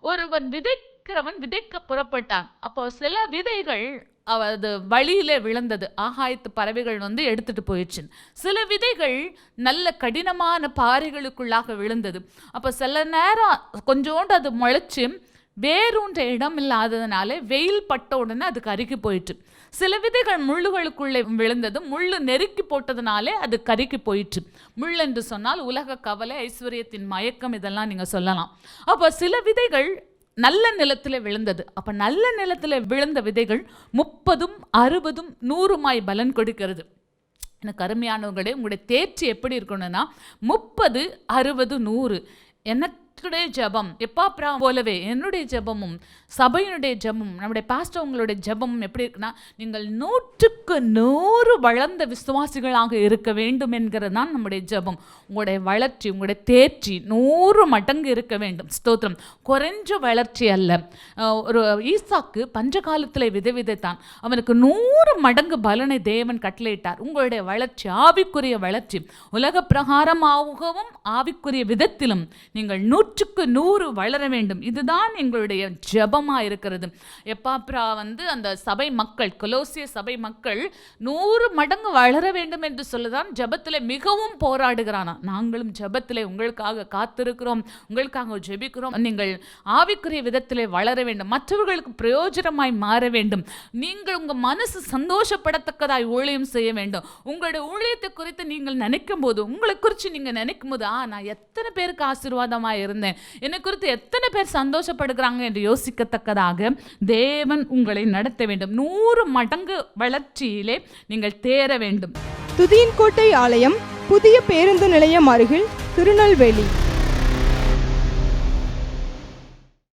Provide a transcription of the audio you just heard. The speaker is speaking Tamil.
ஒருவன் விதைக்கிறவன் விதைக்க புறப்பட்டான். அப்போ சில விதைகள் அது வழியிலே விழுந்தது. ஆகாயத்து பறவைகள் வந்து எடுத்துட்டு போயிடுச்சு. சில விதைகள் நல்ல கடினமான பாறைகளுக்குள்ளாக விழுந்தது. அப்போ சில நேரம் கொஞ்சோண்டு அது முளைச்சி வேரூன்ற இடம் இல்லாததுனால வெயில் பட்ட உடனே அது கருகி போயிட்டு சில விதைகள் முள்ளுகளுக்குள்ளே விழுந்தது முள்ளு நெருக்கி போட்டதுனாலே அது கருக்கி போயிற்று. முள் என்று சொன்னால் உலக கவலை ஐஸ்வர்யத்தின் மயக்கம் இதெல்லாம் நீங்கள் சொல்லலாம். அப்போ சில விதைகள் நல்ல நிலத்தில் விழுந்தது. அப்போ நல்ல நிலத்தில் விழுந்த விதைகள் முப்பதும் அறுபதும் நூறுமாய் பலன் கொடுக்கிறது. எனக்கு அருமையானவங்களே உங்களுடைய தேர்ச்சி எப்படி இருக்கணும்னா முப்பது அறுபது நூறு என்ன என்னுடைய ஜெபம் எப்பாப்ரா போலவே என்னுடைய ஜெபமும் சபையினுடைய ஜெபமும் நம்முடைய பாஸ்டவங்களுடைய உங்களுடைய ஜெபமும் எப்படி இருக்குன்னா நீங்கள் நூற்றுக்கு நூறு வளர்ந்த விசுவாசிகளாக இருக்க வேண்டும் என்கிறது தான் நம்முடைய ஜெபம். உங்களுடைய வளர்ச்சி உங்களுடைய தேர்ச்சி நூறு மடங்கு இருக்க வேண்டும். ஸ்தோத்திரம். குறைஞ்ச வளர்ச்சி அல்ல. ஒரு ஈசாக்கு பஞ்ச காலத்தில் விதை விதைத்தான் அவனுக்கு நூறு மடங்கு பலனை தேவன் கட்டளையிட்டார். உங்களுடைய வளர்ச்சி ஆவிக்குரிய வளர்ச்சி உலக பிரகாரமாகவும் ஆவிக்குரிய விதத்திலும் நீங்கள் நூற்று நூற்றுக்கு நூறு வளர வேண்டும். இதுதான் எங்களுடைய ஜபமாக இருக்கிறது. எப்பாப்ரா வந்து அந்த சபை மக்கள் கொலோசிய சபை மக்கள் நூறு மடங்கு வளர வேண்டும் என்று சொல்லுதான் ஜெபத்தில் மிகவும் போராடுகிறானா. நாங்களும் ஜபத்தில் உங்களுக்காக காத்திருக்கிறோம் உங்களுக்காக ஜெபிக்கிறோம். நீங்கள் ஆவிக்குரிய விதத்திலே வளர வேண்டும். மற்றவர்களுக்கு பிரயோஜனமாய் மாற வேண்டும். நீங்கள் உங்கள் மனசு சந்தோஷப்படத்தக்கதாய் ஊழியம் செய்ய வேண்டும். உங்களுடைய ஊழியத்தை குறித்து நீங்கள் நினைக்கும் போது உங்களை குறித்து நீங்கள் நினைக்கும் போது ஆ நான் எத்தனை பேருக்கு ஆசீர்வாதமாக இருந்தேன். இருந்தேன் என்னை குறித்து எத்தனை பேர் சந்தோஷப்படுகிறாங்க என்று யோசிக்கத்தக்கதாக தேவன் உங்களை நடத்த வேண்டும். நூறு மடங்கு வளர்ச்சியிலே நீங்கள் தேர வேண்டும். துதியின் கோட்டை ஆலயம் புதிய பேருந்து நிலையம் அருகில் திருநெல்வேலி.